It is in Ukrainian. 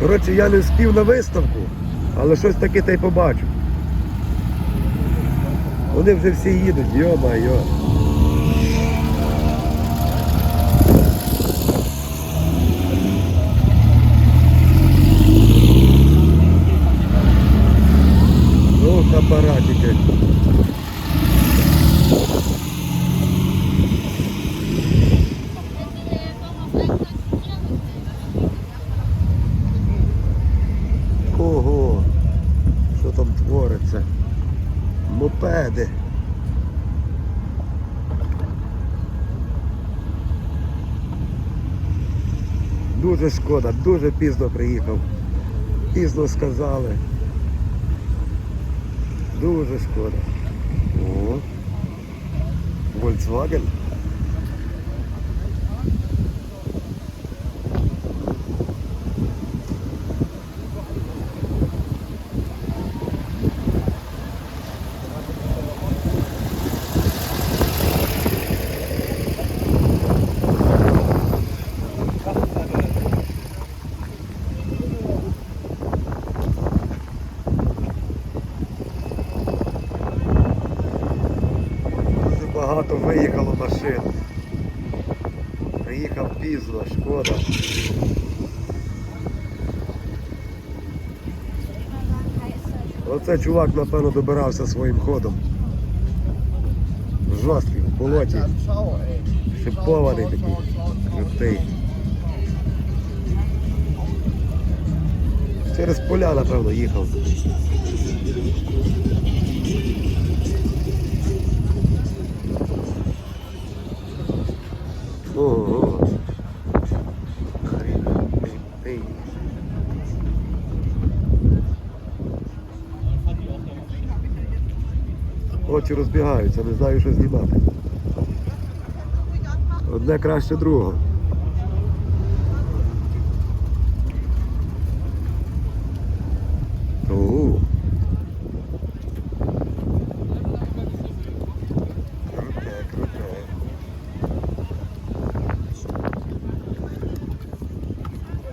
Коротше, я не встиг на виставку, але щось таке та й побачу. Вони вже всі їдуть, йо-майо. Ох, апаратики. Мопеди. Дуже шкода, дуже пізно приїхав. Пізно сказали. Дуже шкода. О, Volkswagen. Дуже багато виїхало машин. Приїхав пізно, шкода. Оце чувак, напевно, добирався своїм ходом. Жорсткий, в болоті, шипований такий, жовтий. Через поля, напевно, їхав. Очі розбігаються, не знаю, що знімати. Одне краще другого.